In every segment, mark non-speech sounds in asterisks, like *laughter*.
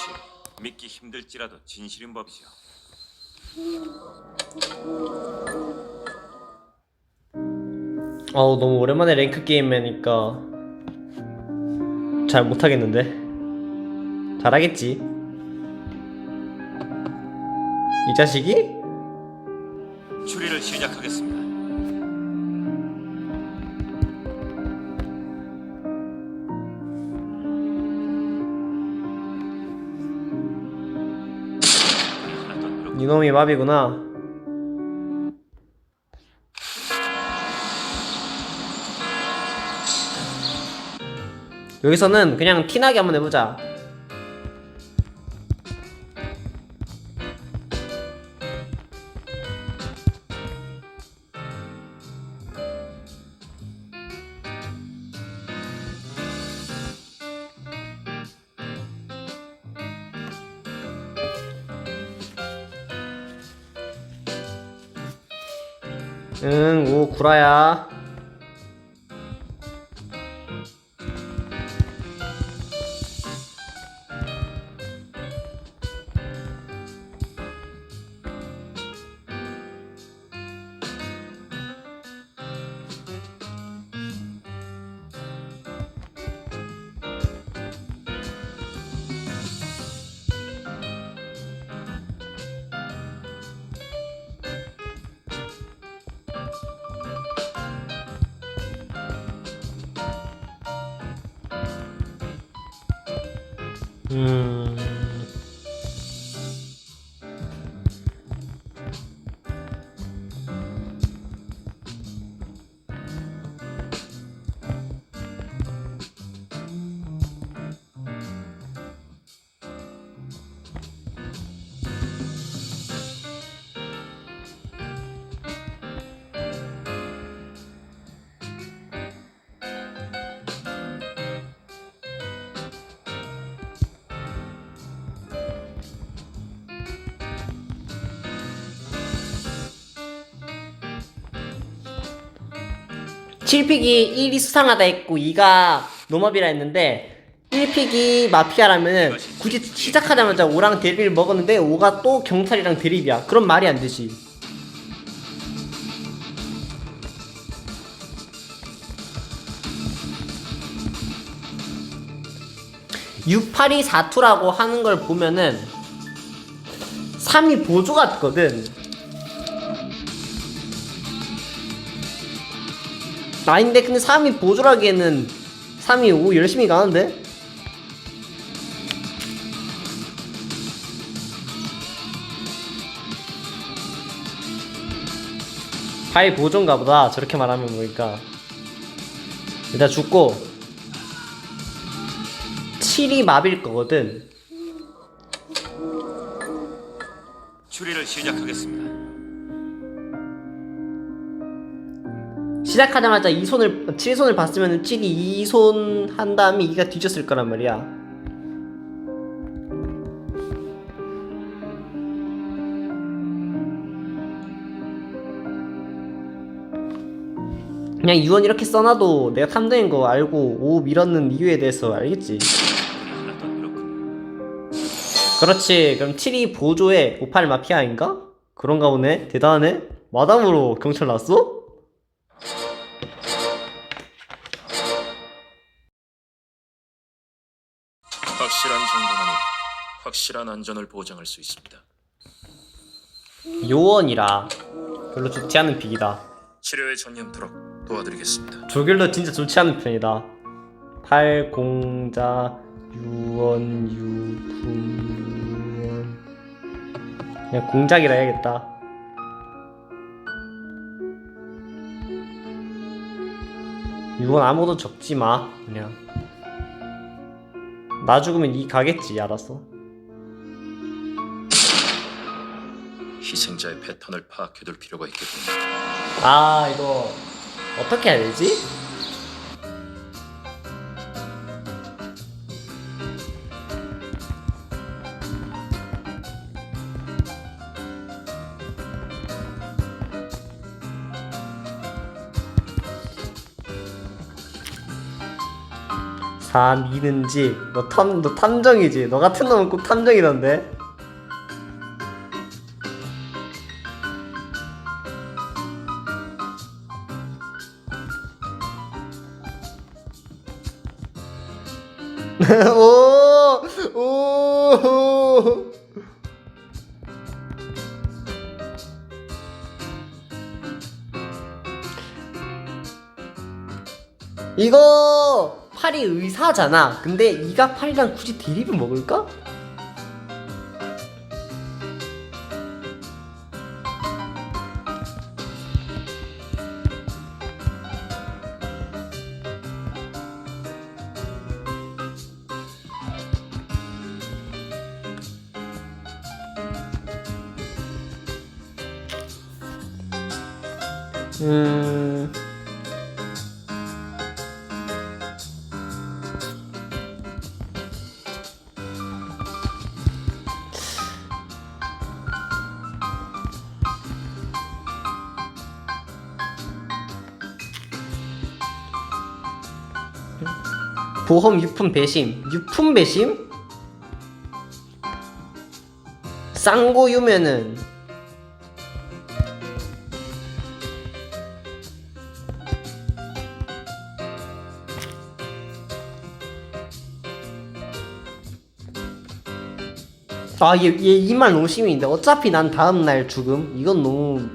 것이 믿기 힘들지라도 진실인 법이죠. 어우 너무 오랜만에 랭크 게임 하니까 잘 못하겠는데 잘하겠지 이 자식이? 추리를 시작하겠습니다. 이놈이 마비구나. 여기서는 그냥 티나게 한번 해보자 응, 오, 구라야. うん 7픽이 1이 수상하다 했고 2가 노업이라 했는데 1픽이 마피아라면은 굳이 시작하자마자 5랑 대립을 먹었는데 5가 또 경찰이랑 대립이야. 그럼 말이 안 되지. 6,8이 4투라고 하는 걸 보면은 3이 보조 같거든. 아닌데 근데 3이 보조라기에는 3이 5 열심히 가는데? 파이 보조인가 보다 저렇게 말하면 보니까 일단 죽고 7이 마빌 거거든 추리를 시작하겠습니다. 시작하자마자 이 손을 7손을 봤으면 7이 2손 한 다음에 2가 뒤졌을 거란 말이야. 그냥 유언 이렇게 써놔도 내가 탐정인 거 알고 5 밀었는 이유에 대해서 알겠지. 그렇지. 그럼 7이 보조에 58 마피아인가? 그런가 보네. 대단하네. 마담으로 경찰 났어? 확실한 안전을 보장할 수 있습니다. 요원이라 별로 좋지 않은 픽이다. 치료에 전념토록 도와드리겠습니다. 조결도 진짜 좋지 않은 편이다. 팔공자 유원 유품 유원 그냥 공작이라 해야겠다. 유원 아무도 적지 마 그냥 나 죽으면 이 가겠지 알았어. 희생자의 패턴을 파악해둘 필요가 있겠군요. 아 이거 어떻게 해야 되지? 4 미는지 너, 탐, 너 탐정이지 너 같은 놈은 꼭 탐정이던데 이거 팔이 의사잖아. 근데 이가 팔이랑 굳이 대립을 먹을까? 음. 보험 유품 배심. 유품 배심? 쌍고유면은. 아얘 얘이말 너무 심인데 어차피 난 다음날 죽음? 이건 너무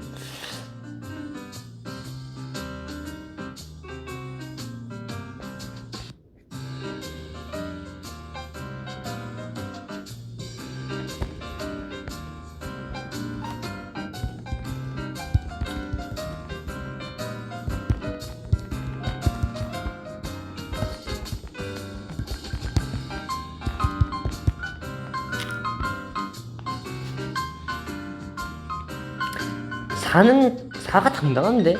사는 사가 당당한데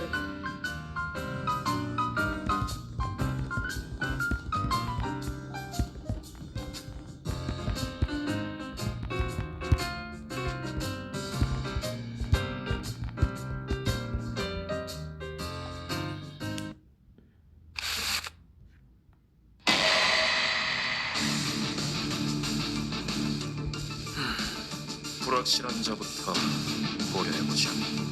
불확실한 자부터 고려해보자.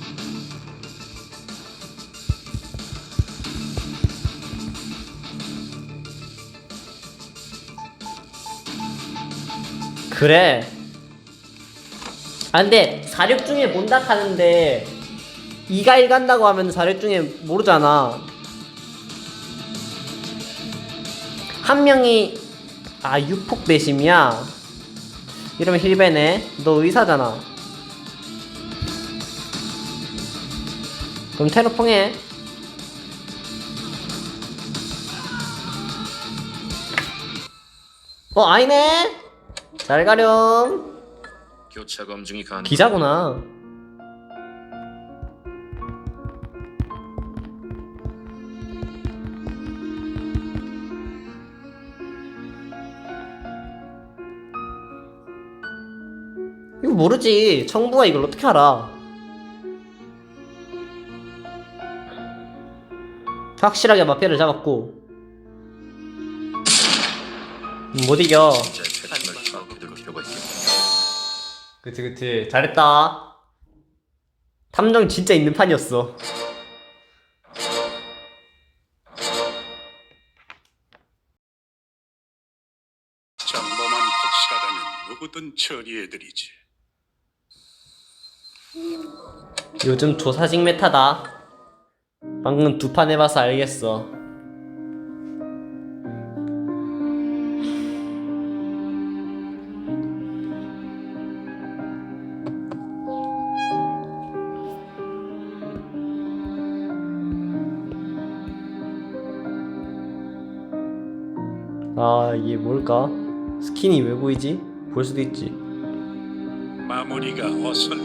그래. 아 근데 사륙 중에 본다 하는데 이가 일 간다고 하면 사륙 중에 모르잖아. 한 명이 아 유폭 배심이야? 이러면 힐베네. 너 의사잖아. 그럼 테러퐁해. 어 아니네 잘 가렴. 교차 검증이 가능. 기자구나. 이거 모르지. 청부가 이걸 어떻게 알아? 확실하게 마피아를 잡았고. 못 이겨. 이제 그치 그치. 잘했다. 탐정 진짜 있는 판이었어. 정보만 확실하다면 누구든 처리해드리지. 요즘 조사직 메타다. 방금 두 판 해봐서 알겠어 아 이게 뭘까? 스킨이 왜 보이지? 볼 수도 있지 마무리가 어설퍼.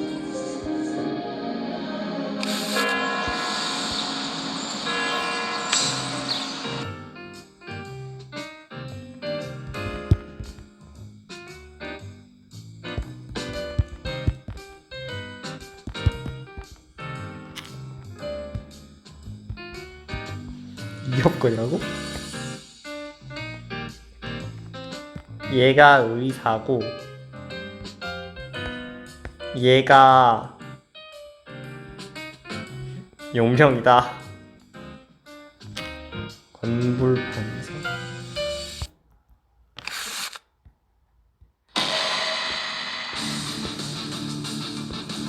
위협거리라고? 얘가 의사고 얘가 용병이다. 건불판사.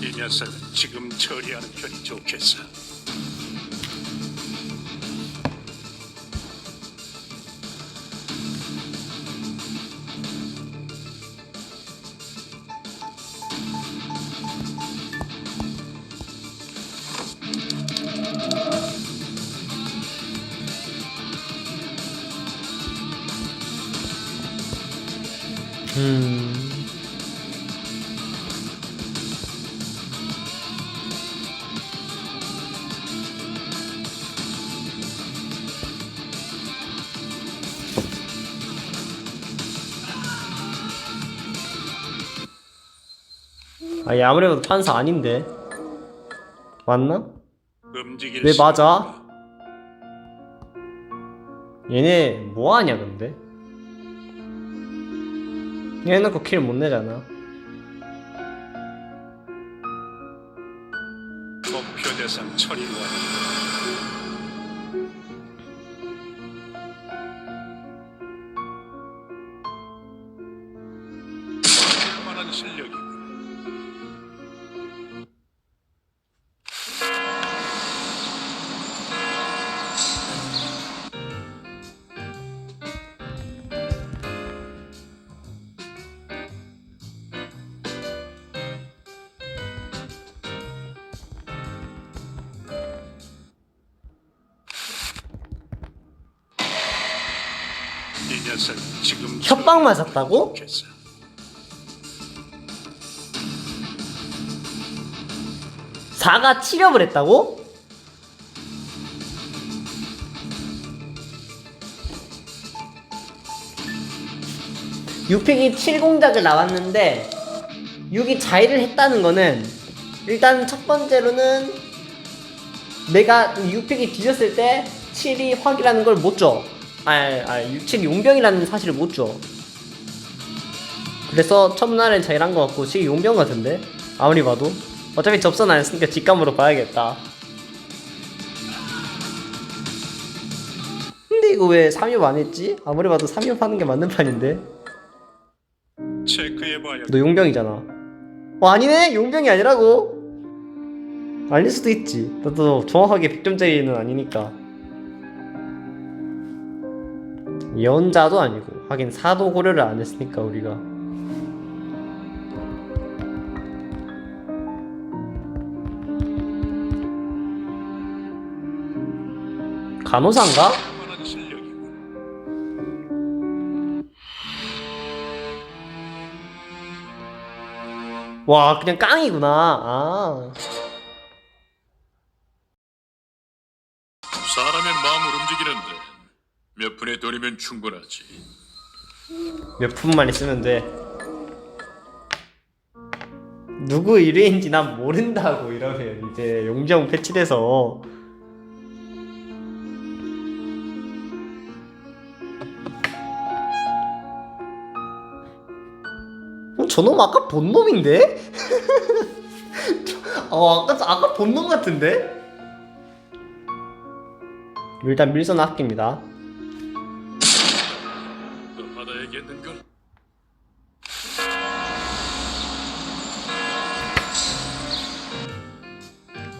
이 녀석은 지금 처리하는 편이 좋겠어. 아얘 아무래도 판사 아닌데 맞나? 움직일 왜수 맞아? 얘네 뭐하냐 근데? 얘네놓고 킬 못 내잖아 목표 대상 처리 완료. 협박 맞았다고? 사가 치렵을 했다고? 유픽이 7공작을 나왔는데 6이 자의를 했다는 거는 일단 첫 번째로는 내가 유픽이 뒤졌을 때 7이 확이라는 걸 못 줘. 아, 아, 7이 용병이라는 사실을 못 줘. 그래서 첫날엔 자의를 한것 같고 7이 용병 같은데? 아무리 봐도. 어차피 접선 안 했으니까 직감으로 봐야겠다. 근데 이거 왜 3협 안 했지? 아무리 봐도 3협 하는 게 맞는 판인데? 체크해봐야 너 용병이잖아. 어, 아니네? 용병이 아니라고? 아닐 수도 있지. 너도 정확하게 100점짜리는 아니니까. 예언자도 아니고. 하긴 사도 고려를 안 했으니까, 우리가. 간호사인가? 와, 그냥 깡이구나. 아. 사람의 마음을 움직이는데 몇 분의 돈이면 충분하지. 몇 푼만 있으면 돼. 누구 의뢰인지 난 모른다고 이러면 이제 용정 패치돼서 어, 저놈 아까 본 놈인데? *laughs* 저- 어 아까 아까 본 놈 같은데? 일단 밀선 아낍니다. 또 받아야겠는걸?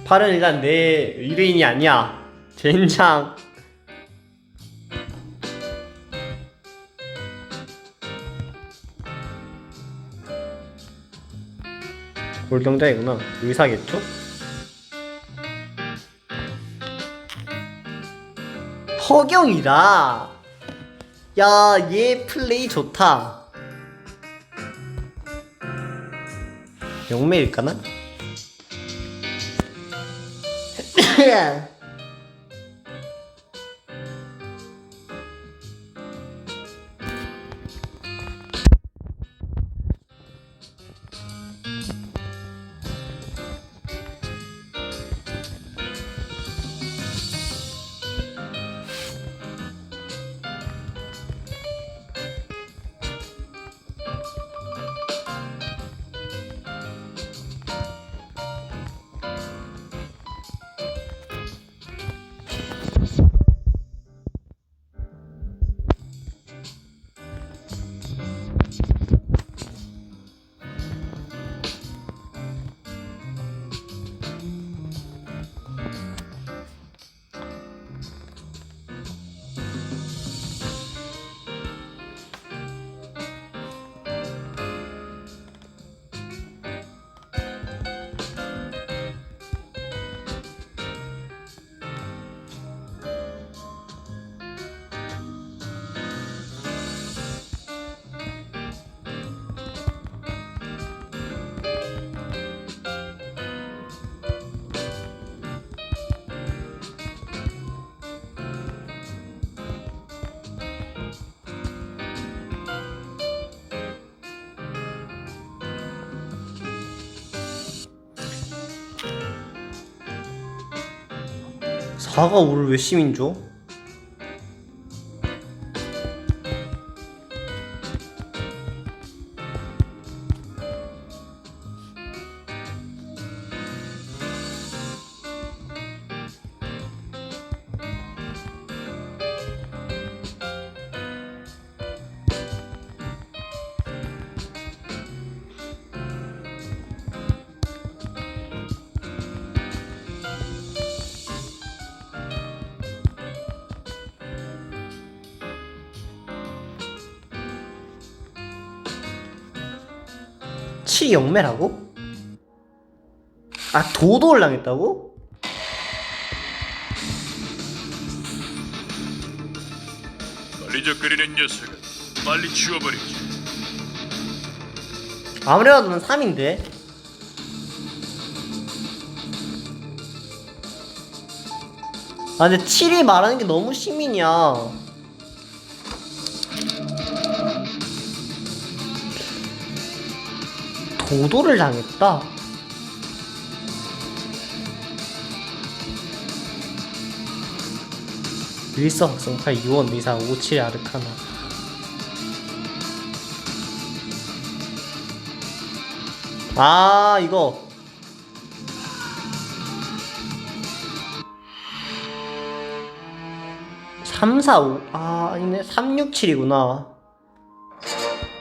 팔은 일단 내 의뢰인이 아니야. 젠장. 골경자이구나. 의사겠죠? 허경이다. 야, 얘 플레이 좋다. 영매일까나? *laughs* 4가 5를 왜 시민 줘? 치 영매라고? 아 도도를 당했다고? 걸리적거리는 녀석은 빨리 치워버리지. 아무래도 난 3인데 아 근데 7이 말하는 게 너무 시민이야 도도를 당했다 일서 학생파 6원 미사 57 아르카나 아 이거 삼, 사, 오, 아, 아니네. 3, 6, 7이구나.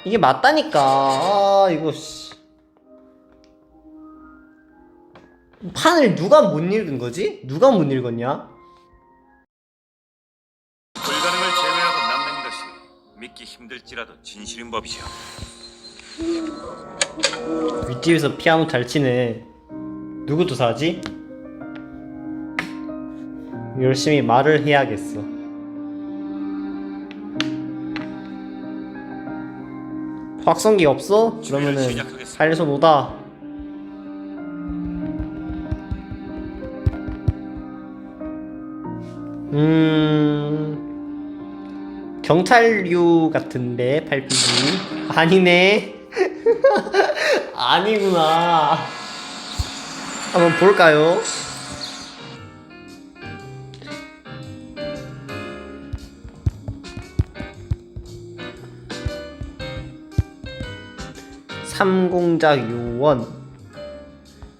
이게 맞다니까. 아, 이거, 판을 누가 못 읽은 거지? 누가 못 읽었냐? 불가능을 제외하고 남는 것이 믿기 힘들지라도 진실인 법이죠. 윗집에서 피아노 잘 치네. 누구 조사하지? 열심히 말을 해야겠어. 확성기 없어? 그러면은 시작하겠습니다. 음 경찰류 같은데 8PD 아니네. *laughs* 아니구나. 한번 볼까요? 삼공작 요원.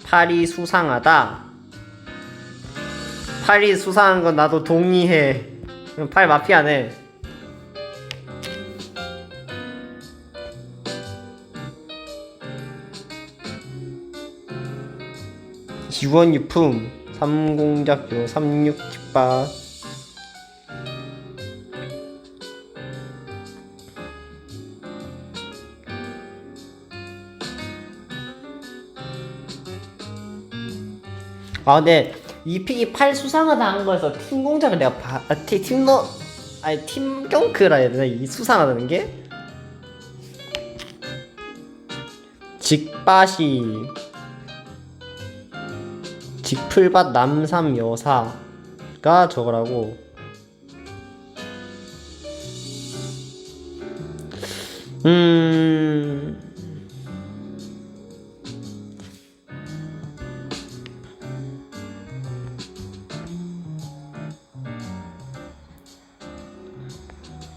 팔이 수상하다 팔이 수상한 건 나도 동의해. 팔 마피아네 지원 유품 삼공작요 삼육깃밥 아 근데 이 픽이 팔 수상하다 한 거에서 팀 공작을 내가 봐, 아, 팀, 팀 너 아니 팀 경크라 해야 되나? 이 수상하다는 게? 직밭이 직풀밭 남삼 여사가 저거라고. 음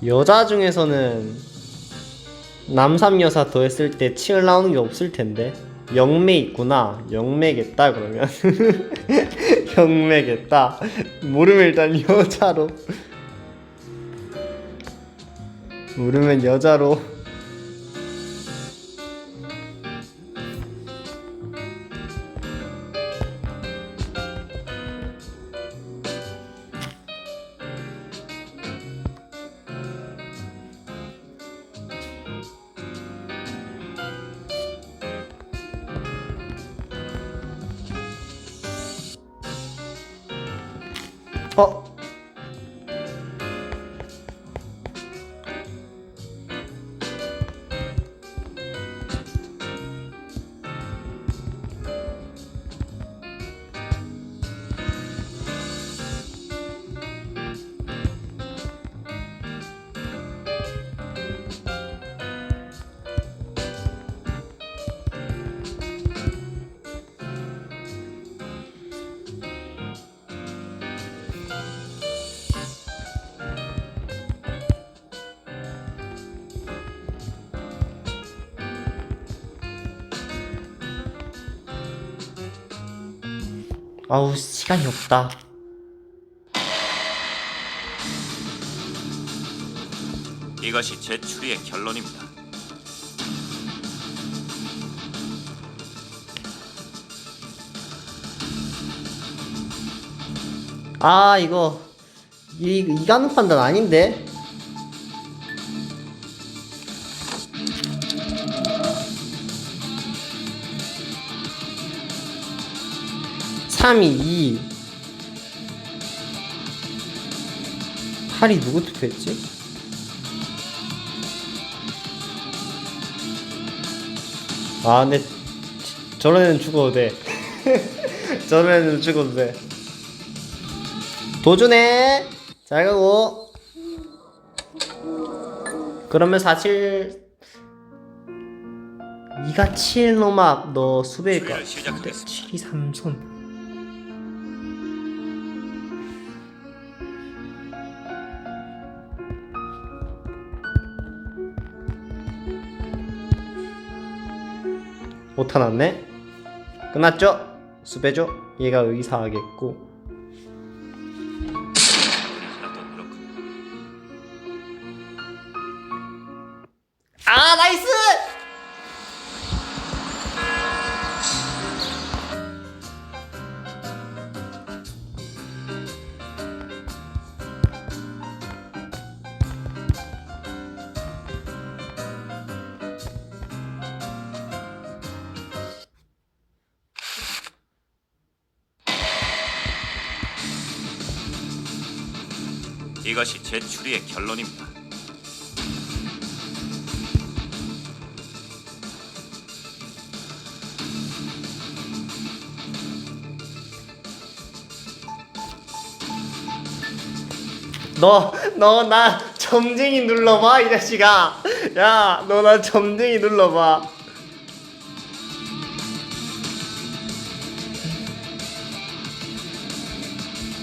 여자 중에서는 남삼 여사 더했을 때 치을 나오는 게 없을 텐데. 영매 있구나. 영매겠다 그러면. *laughs* 영매겠다. 모르면 일단 여자로. 모르면 여자로 아우 시간이 없다 이것이 제 추리의 결론입니다. 아 이거 이, 이 가는 판단 아닌데 삼이 2 8이 누구 투표했지? 아 근데 지- 저런 애는 죽어도 돼. *laughs* 저런 애는 죽어도 돼. 도전해! 잘 가고. 그러면 47 2가 7 노막 너 수배일 것 추리를 같은데. 시작하겠습니다. 7이 삼손 오타 났네 끝났죠? 수배죠? 얘가 의사하겠고 결론입니다. 너, 너 나 점쟁이 눌러봐, 이 자식아. 야, 너 나 점쟁이 눌러봐.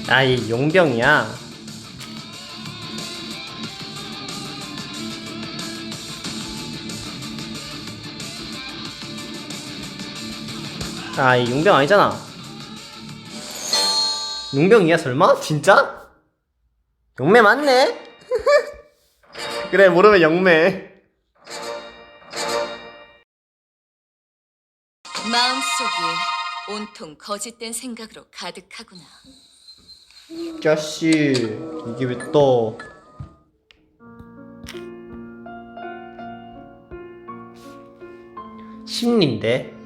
아, 이 용병이야. 아, 이 용병 아니잖아. 용병이야, 설마? 진짜? 영매 맞네? *laughs* 그래 모르면 영매 마음속이 온통 거짓된 생각으로 가득하구나. 짜씨 이게 왜 또 심리인데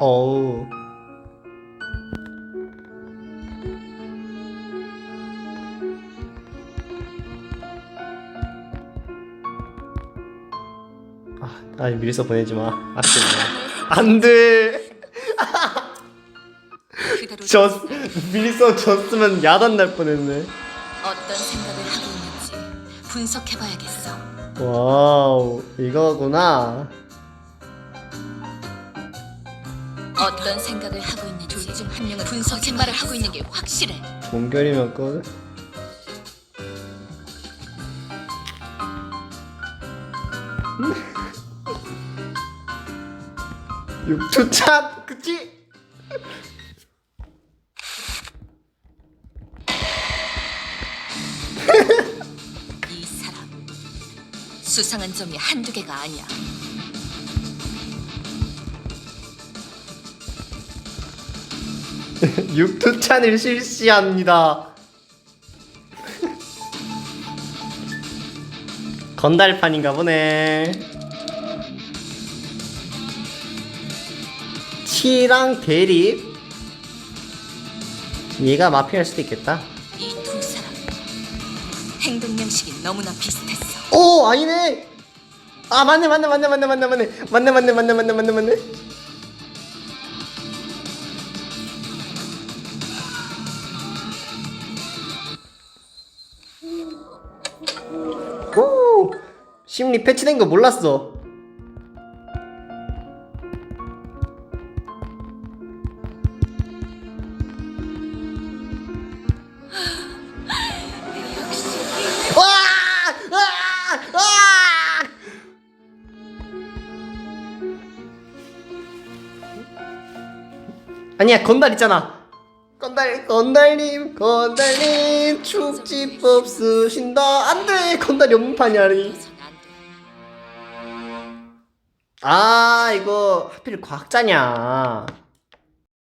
어우 아, 아니 미리서 보내지 마. 아쉽네. *laughs* 안 돼. 그대로 졌 미리서 졌으면 야단 날 뻔했네. 어떤 생각을 하고 있는지 분석해봐야겠어. 와우 이거구나. 어떤 생각을 하고 있는지 둘중한 명은 거짓말을 하고 있는 게 확실해. 동결이면 꺼. 육투찬 그치? *laughs* 이 사람 수상한 점이 한두 개가 아니야. 육투찬을 실시합니다. 건달판인가 보네. 치랑 대립. 얘가 마피아일 수도 있겠다. 이 두 사람 행동 양식이 너무나 비슷했어. 오 아니네. 아 맞네 맞네 맞네 맞네 맞네 맞네 맞네 맞네 맞네 맞네 맞네 맞네. 심리 패치된 거 몰랐어. 아! 아! 아! 아니야 건달 있잖아. 건달 건달님 건달님 축지법 쓰신다. 안돼 건달이 없는 판이야 아 이거 하필 과학자냐